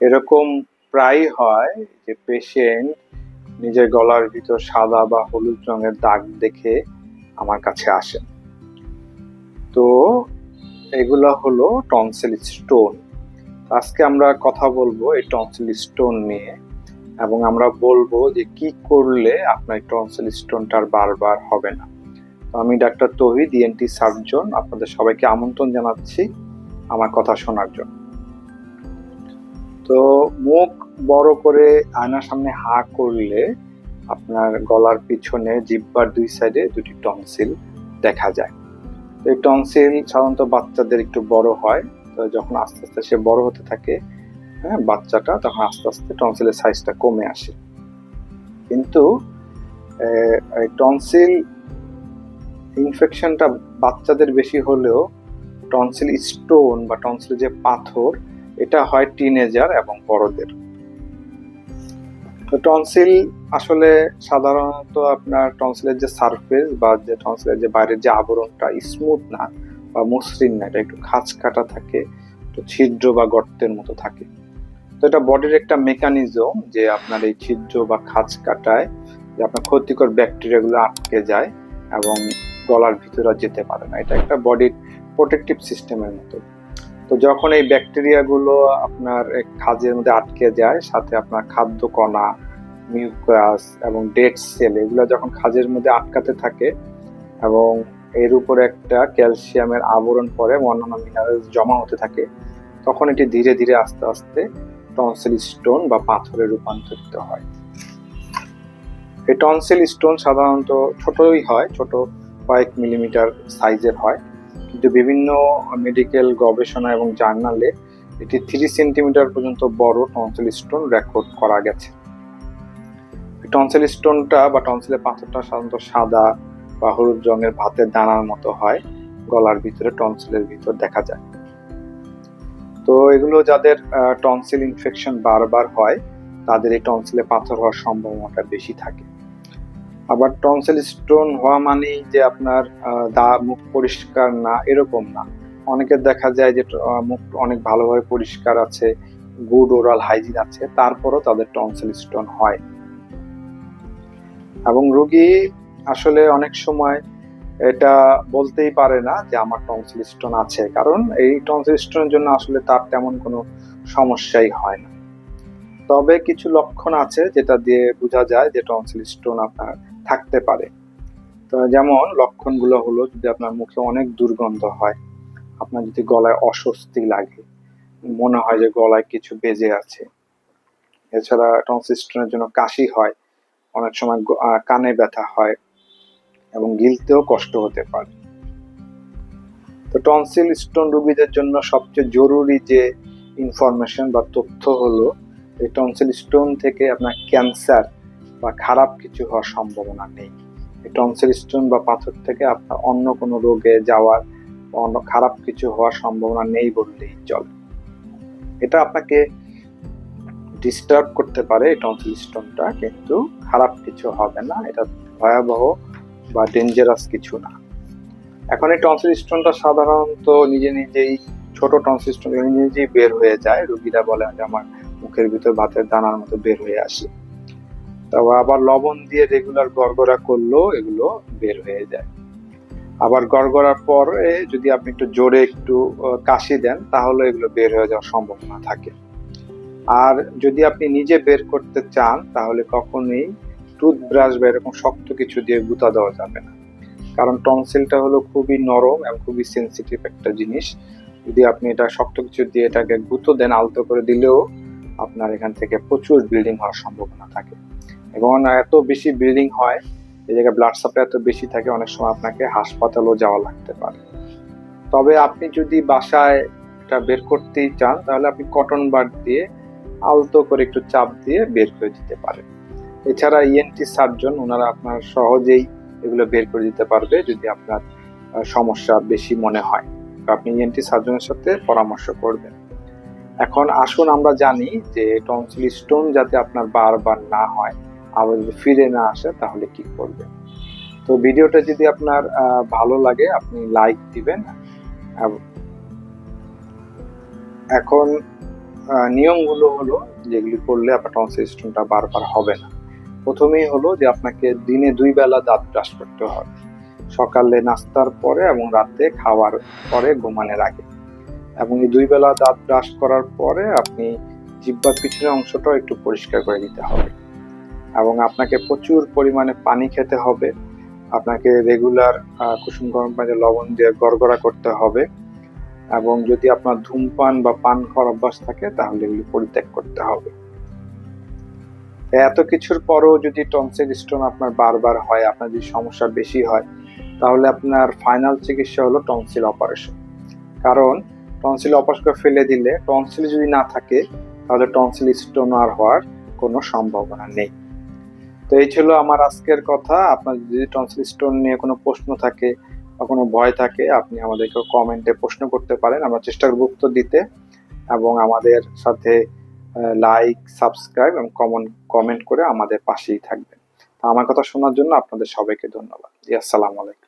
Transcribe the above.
এরকম প্রায় হয় যে পেশেন্ট নিজের গলার ভিতর সাদা বা হলুদ রঙের দাগ দেখে আমার কাছে আসেন তো এগুলো হলো টনসিল স্টোন আজকে আমরা কথা বলব এই টনসিল স্টোন নিয়ে এবং আমরা বলব যে কি করলে আপনার টনসিল স্টোনটা আর বারবার হবে না। তো আমি ডাক্তার তহিদ ইএনটি সার্জন আপনাদের সবাইকে আমন্ত্রণ জানাচ্ছি আমার কথা শোনার জন্য। তো মুখ বড় করে আয়নার সামনে হা করলে আপনার গলার পিছনে জিব্বার দুই সাইডে দুটি টনসিল দেখা যায়। তো এই টনসিল সাধারণত বাচ্চাদের একটু বড় হয়, তো যখন আস্তে আস্তে সে বড় হতে থাকে হ্যাঁ বাচ্চাটা তখন আস্তে আস্তে টনসিলের সাইজটা কমে আসে। কিন্তু টনসিল ইনফেকশনটা বাচ্চাদের বেশি হলেও টনসিল স্টোন বা টনসিল যে পাথর এটা হয় টিনেজার এবং বড়দের। টনসিল আসলে সাধারণত আপনার টনসিলের যে সারফেস বা যে টনসিলের যে বাইরের যে আবরণটা স্মুথ না বা মসৃণ না, এটা একটু খাঁজ কাটা থাকে একটু ছিদ্র বা গর্তের মতো থাকে। তো এটা বডির একটা মেকানিজম যে আপনার এই ছিদ্র বা খাঁজ কাটায়, যে আপনার ক্ষতিকর ব্যাকটেরিয়াগুলো আটকে যায় এবং গলার ভিতরে যেতে পারে না। এটা একটা বডির প্রোটেকটিভ সিস্টেমের মতো। তো যখন এই ব্যাকটেরিয়াগুলো আপনার খাজের মধ্যে আটকে যায়, সাথে আপনার খাদ্য কণা, মিউকাস এবং ডেড সেল, এগুলো যখন খাজের মধ্যে আটকাতে থাকে এবং এর উপরে একটা ক্যালসিয়ামের আবরণ পরে অন্যান্য মিনারেলস জমা হতে থাকে, তখন এটি ধীরে ধীরে আস্তে আস্তে টনসিল স্টোন বা পাথরে রূপান্তরিত হয়। এই টনসিল স্টোন সাধারণত ছোটই হয়, ছোট কয়েক মিলিমিটার সাইজের হয়। কিন্তু বিভিন্ন মেডিকেল গবেষণা এবং জার্নালে এটি থ্রি সেন্টিমিটার পর্যন্ত বড় টনসিল স্টোন রেকর্ড করা গেছে। টনসিল স্টোনটা বা টনসিলের পাথরটা সাধারণত সাদা বা হলুদ রঙের ভাতের দানার মতো হয়, গলার ভিতরে টনসিলের ভিতর দেখা যায়। তো এগুলো যাদের টনসিল ইনফেকশন বারবার হয়, তাদের এই টনসিলে পাথর হওয়ার সম্ভাবনাটা বেশি থাকে। আবার টনসেল স্টোন হওয়া মানেই যে আপনার দা, মুখ পরিষ্কার না, এরকম না। অনেকের দেখা যায় যে মুখ অনেক ভালোভাবে পরিষ্কার আছে গুড ওরাল হাইজিন আছে, তারপরও তাদের টনসেল স্টোন হয়। এবং রোগী আসলে অনেক সময় এটা বলতেই পারে না যে, আমার টনসিল স্টোন আছে। কারণ এই টনসিল স্টোনের জন্য আসলে তার তেমন কোনো সমস্যাই হয় না। তবে কিছু লক্ষণ আছে যেটা দিয়ে বোঝা যায় যে, টনসিল স্টোন আপনার থাকতে পারে। তো যেমন লক্ষণগুলো হলো, যদি আপনার মুখে অনেক দুর্গন্ধ হয়, আপনার যদি গলায় অস্বস্তি লাগে, মনে হয় যে গলায় কিছু বেজে আছে, এছাড়া টনসিল স্টোনের জন্য কাশি হয়, অনেক সময় কানে ব্যথা হয় এবং গিলতেও কষ্ট হতে পারে। তো টনসিল স্টোন রোগীদের জন্য সবচেয়ে জরুরি যে ইনফরমেশন বা তথ্য হলো, এই টনসিল স্টোন থেকে আপনার ক্যান্সার বা খারাপ কিছু হওয়ার সম্ভাবনা নেই। টনসিল স্টোন বা পাথর থেকে আপনার অন্য কোনো রোগে যাওয়ার অন্য খারাপ কিছু হওয়ার সম্ভাবনা নেই বললেই চলে। এটা আপনাকে ডিস্টার্ব করতে পারে টনসিল স্টোনটা, কিন্তু খারাপ কিছু হবে না। এটা ভয়াবহ বা ডেঞ্জারাস কিছু না। এখন এই টনসিল স্টোনটা সাধারণত নিজে নিজেই, ছোট টনসিল স্টোন নিজে নিজেই বের হয়ে যায়। রোগীরা বলে যে আমার মুখের ভিতর ভাতের দানার মতো বের হয়ে আসে। তবে আবার লবণ দিয়ে রেগুলার গড়গড়া করলেও এগুলো বের হয়ে যায়। আবার গড়গড়ার পরে যদি আপনি একটু জোরে একটু কাশি দেন, তাহলে এগুলো বের হয়ে যাওয়ার সম্ভাবনা থাকে। আর যদি আপনি নিজে বের করতে চান, তাহলে কখনোই টুথব্রাশ বা এরকম শক্ত কিছু দিয়ে গুঁতা দেওয়া যাবে না। কারণ টনসিলটা হলো খুবই নরম এবং খুবই সেন্সিটিভ একটা জিনিস। যদি আপনি এটা শক্ত কিছু দিয়ে এটাকে গুঁতো দেন, আলতো করে দিলেও আপনার এখান থেকে প্রচুর ব্লিডিং হওয়ার সম্ভাবনা থাকে। এবং এত বেশি ব্লিডিং হয়, এই জায়গায় ব্লাড সাপ্লাই এত বেশি থাকে, অনেক সময় আপনাকে হাসপাতালও যাওয়া লাগতে পারে। তবে আপনি যদি বাসায় এটা বের করতেই চান, তাহলে আপনি কটন বার দিয়ে আলতো করে একটু চাপ দিয়ে বের করে দিতে পারেন। এছাড়া ইএনটি সার্জন ওনারা আপনার সহজেই এগুলো বের করে দিতে পারবে যদি আপনার সমস্যা বেশি মনে হয়। আপনি ইএনটি সার্জনের সাথে পরামর্শ করবেন। এখন আসুন আমরা জানি যে টনসিল স্টোন যাতে আপনার বারবার না হয় আবার যদি ফিরে না আসে, তাহলে কি করবেন তো ভিডিওটা যদি আপনার ভালো লাগে, আপনি লাইক দিবেন। এখন নিয়মগুলো হলো যেগুলি করলে আপনার টনসিল স্টোনটা বারবার হবে না। প্রথমেই হলো যে আপনাকে দিনে দুই বেলা দাঁত ব্রাশ করতে হবে। সকালে নাস্তার পরে এবং রাতে খাওয়ার পরে ঘুমানোর আগে। এবং এই দুই বেলা দাঁত ব্রাশ করার পরে আপনি জিব্বার পিছনের অংশটাও একটু পরিষ্কার করে দিতে হবে। এবং আপনাকে প্রচুর পরিমাণে পানি খেতে হবে। আপনাকে রেগুলার কুসুম গরম পানিতে লবণ দিয়ে গড়গড়া করতে হবে। এবং যদি আপনার ধূমপান বা পান খাওয়ার অভ্যাস থাকে, তাহলে এগুলি পরিত্যাগ করতে হবে। এত কিছুর পরেও যদি টনসিল স্টোন আপনার বারবার হয়, আপনার যদি সমস্যা বেশি হয়, তাহলে আপনার ফাইনাল চিকিৎসা হলো টনসিল অপারেশন কারণ টনসিল অপারেশন ফেলে দিলে টনসিল যদি না থাকে, তাহলে টনসিল স্টোন আর হওয়ার কোনো সম্ভাবনা নেই। তো এই ছিল আমার আজকের কথা। আপনার যদি টনসিল স্টোন নিয়ে কোনো প্রশ্ন থাকে বা কোনো ভয় থাকে, আপনি আমাদেরকে কমেন্টে প্রশ্ন করতে পারেন। আমরা চেষ্টা করব উত্তর দিতে এবং আমাদের সাথে লাইক সাবস্ক্রাইব এবং কমন কমেন্ট করে আমাদের পাশেই থাকবেন। আমার কথা শোনার জন্য আপনাদের সবাইকে ধন্যবাদ। আসসালামু আলাইকুম।